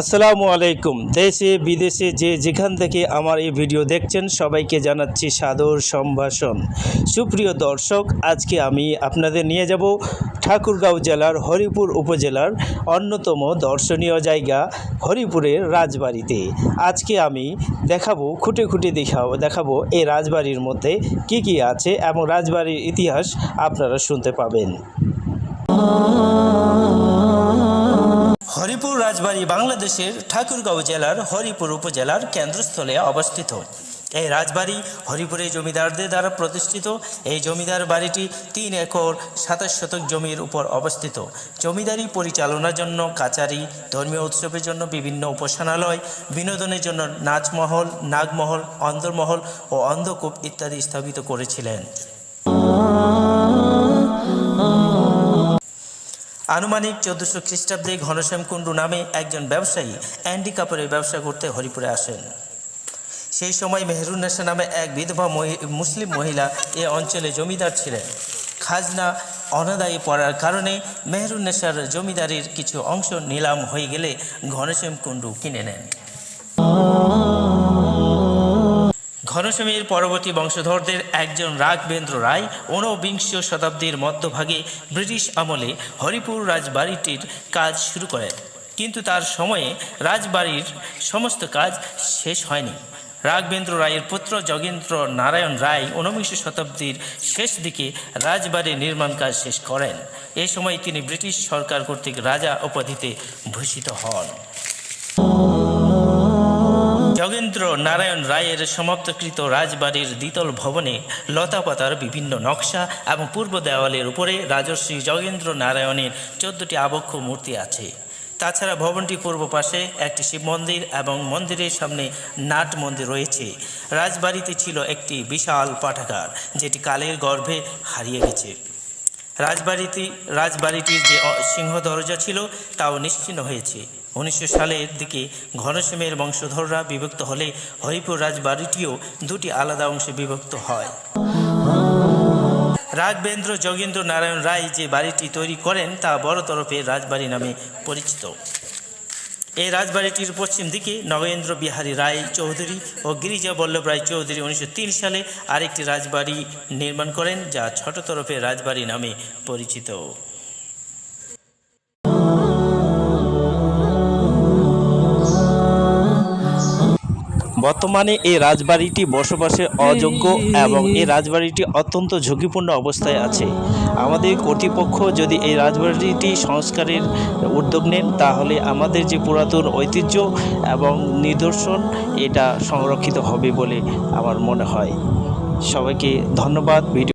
আসসালামু আলাইকুম। দেশে, বিদেশে যে যেখান থেকে আমার এই ভিডিও দেখছেন, সবাইকে জানাচ্ছি সাদর সম্ভাষণ। সুপ্রিয় দর্শক, আজকে আমি আপনাদের নিয়ে যাব ঠাকুরগাঁও জেলার হরিপুর উপজেলার অন্যতম দর্শনীয় জায়গা, হরিপুরের রাজবাড়িতে। আজকে আমি দেখাবো, খুঁটে খুঁটে দেখাবো দেখাবো এই রাজবাড়ির মধ্যে কি কি আছে এবং রাজবাড়ির ইতিহাস আপনারা শুনতে পাবেন। রাজবাড়ি বাংলাদেশের ঠাকুরগাঁও জেলার হরিপুর উপজেলার কেন্দ্রস্থলে অবস্থিত। এই রাজবাড়ি হরিপুরের জমিদারদের দ্বারা প্রতিষ্ঠিত। এই জমিদার বাড়িটি তিন একর সাতাশ শতক জমির উপর অবস্থিত। জমিদারি পরিচালনার জন্য কাচারি, ধর্মীয় উৎসবের জন্য বিভিন্ন উপাসনালয়, বিনোদনের জন্য নাচমহল, নাগমহল, অন্দরমহল ও অন্ধকূপ ইত্যাদি স্থাপিত করেছিলেন। আনুমানিক চোদ্দশো খ্রিস্টাব্দে ঘনশ্যাম কুণ্ডু নামে একজন ব্যবসায়ী অ্যান্ডি কাপড়ের ব্যবসা করতে হরিপুরে আসেন। সেই সময় মেহরুন্নেসা নামে এক বিধবা মুসলিম মহিলা এ অঞ্চলে জমিদার ছিলেন। খাজনা অনাদায়ী পড়ার কারণে মেহরুন্নেসার জমিদারির কিছু অংশ নিলাম হয়ে গেলে ঘনশ্যাম কুণ্ডু কিনে নেন। ঘনশ্যামের পরবর্তী বংশধরদের একজন রাঘবেন্দ্র রায় ঊনবিংশ শতাব্দীর মধ্যভাগে ব্রিটিশ আমলে হরিপুর রাজবাড়িটির কাজ শুরু করেন। কিন্তু তার সময়ে রাজবাড়ির সমস্ত কাজ শেষ হয়নি। রাঘবেন্দ্র রায়ের পুত্র যোগেন্দ্র নারায়ণ রায় ঊনবিংশ শতাব্দীর শেষ দিকে রাজবাড়ির নির্মাণ কাজ শেষ করেন। এ সময় তিনি ব্রিটিশ সরকার কর্তৃক রাজা উপাধিতে ভূষিত হন। নারায়ণ রায়ের সমাপ্তকৃত রাজবাড়ির দ্বিতল ভবনে লতাপাতার বিভিন্ন নকশা এবং পূর্ব দেওয়ালের উপরে রাজশ্রী যোগেন্দ্র নারায়ণের চোদ্দটি আবক্ষ মূর্তি আছে। তাছাড়া ভবনটির পূর্ব পাশে একটি শিব মন্দির এবং মন্দিরের সামনে নাট মন্দির রয়েছে। রাজবাড়িতে ছিল একটি বিশাল পাঠাগার, যেটি কালের গর্ভে হারিয়ে গেছে। রাজবাড়িতে রাজবাড়িটির যে সিংহ দরজা ছিল, তাও নিশ্চিহ্ন হয়েছে। উনিশশো সালের দিকে ঘনশ্যামের বংশধররা বিভক্ত হলে হরিপুর রাজবাড়িটিও দুটি আলাদা অংশে বিভক্ত হয়। রাঘবেন্দ্র যোগেন্দ্র নারায়ণ রায় যে বাড়িটি তৈরি করেন তা বড় তরফের রাজবাড়ি নামে পরিচিত। এই রাজবাড়িটির পশ্চিম দিকে নগেন্দ্র বিহারী রায় চৌধুরী ও গিরিজা বল্লভ রায় চৌধুরী উনিশশো তিন সালে আরেকটি রাজবাড়ি নির্মাণ করেন, যা ছোট তরফের রাজবাড়ি নামে পরিচিত। বর্তমানে এই রাজবাড়িটি বসবাসের অযোগ্য এবং এই রাজবাড়িটি অত্যন্ত ঝুঁকিপূর্ণ অবস্থায় আছে। আমাদের কর্তৃপক্ষ যদি এই রাজবাড়িটি সংস্কারের উদ্যোগ নেন, তাহলে আমাদের যে পুরাতন ঐতিহ্য এবং নিদর্শন, এটা সংরক্ষিত হবে বলে আমার মনে হয়। সবাইকে ধন্যবাদ। ভিডিও